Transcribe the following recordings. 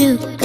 Do.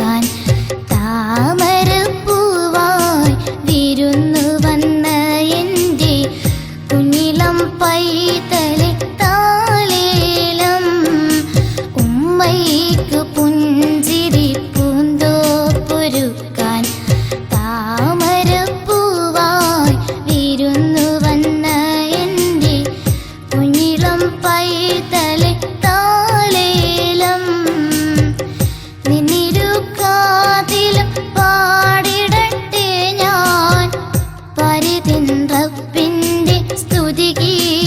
റബ്ബിന്റെ സ്തുതിഗീതം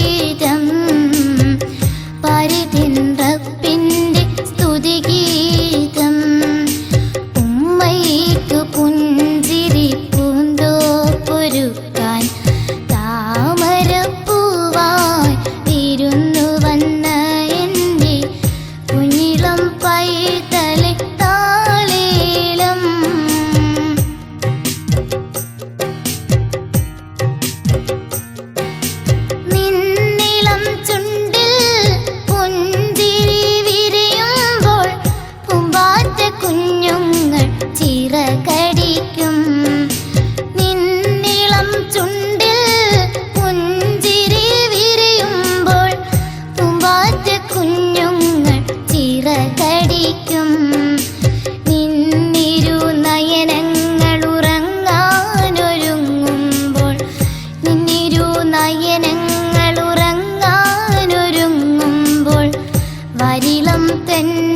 വരിലം തന്നെ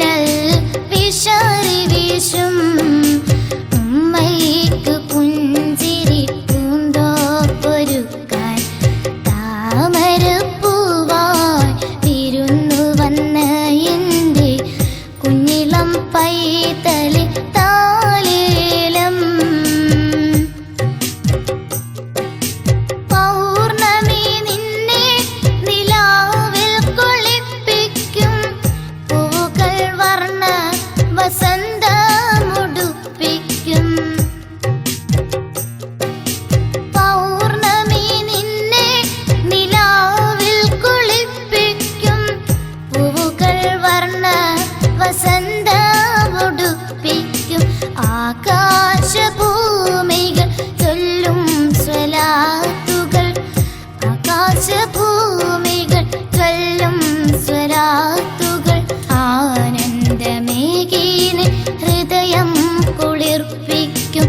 ഹൃദയം കുളിർപ്പിക്കും.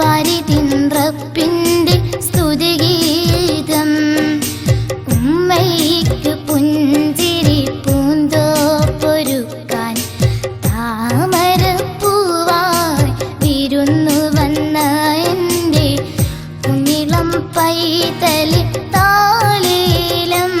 പരിതിൻ റപ്പിന്റെ സ്തുതിഗീതം പുഞ്ചിരി പൂന്തോപ്പൊരുക്കാൻ താമര പൂവായി വിരുന്നു എന്റെ കുഞ്ഞിളം പൈതലി താളീലം